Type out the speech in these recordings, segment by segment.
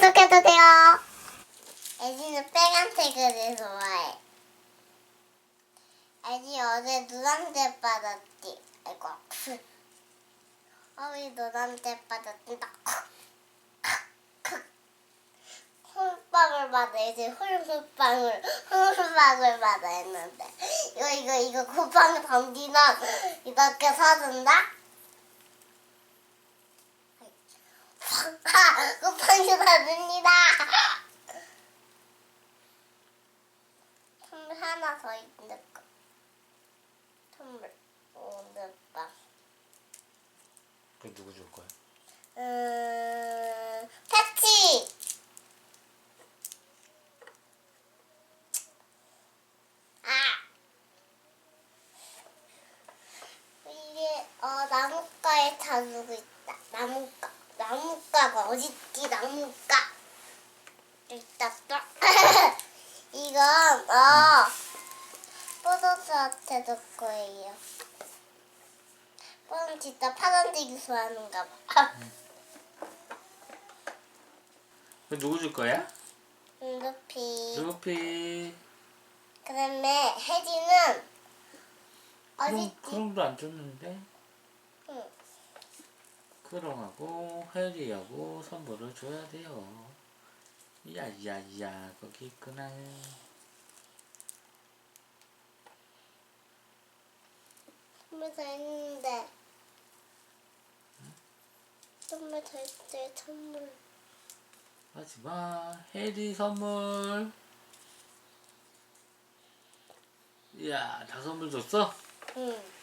구독해도 돼요. 애지는 빨간색을 좋아해. 애지 어제 노란색 받았지. 아이고. 어이 노란색 받았지. 홀빵을 받아야지. 홀빵을 홀빵을 받아 했는데 이거 이거 이거 곱빵 던지면 이렇게 서준다. 곱빵이 서줍니다. 선물 하나 더 있는 거. 선물 오늘 빵. 그 누구 줄 거야? 음, 패치. 아. 이게 어 나무가에 다루고 있다. 나무가. 나무가가 어딨지? 나무가. 있다 또. 이건 어 포도스한테 줄 거예요. 뻔 진짜 파란색이 좋아하는가 봐. 그 누구 줄 거야? 루피. 루피. 그다음에 혜지는 크롱, 어딨지? 크롱도 안 줬는데. 응. 크롱하고 해리하고 선물을 줘야 돼요. 야야야 거기 있구나. 선물 더 있는데. 선물 더 있대 선물. 하지마 해리 선물. 이야 다 선물 줬어? 응.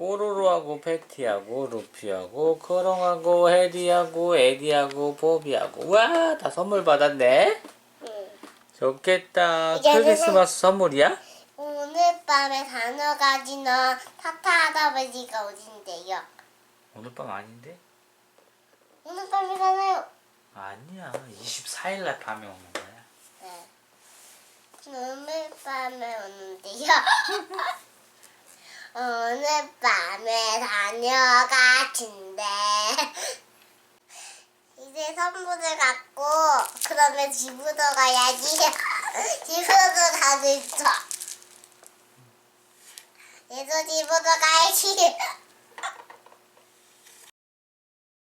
뽀로로하고 패티하고 루피하고 크롱하고 해리하고 에디하고 보비하고 와 다 선물 받았네. 응. 좋겠다. 이게 크리스마스 선물이야? 오늘 밤에 다녀가지는 타타 할아버지가 오신대요. 오늘 밤 아닌데? 오늘 밤이잖아요. 아니야. 24일 날 밤에 오는 거야. 네. 오늘 밤에 오는데요. 오늘 밤 에 다녀가신대. 이제 선물을 갖고 그러면 집으로 가야지. 집으로 가고 있어. 얘도 집으로 가야지.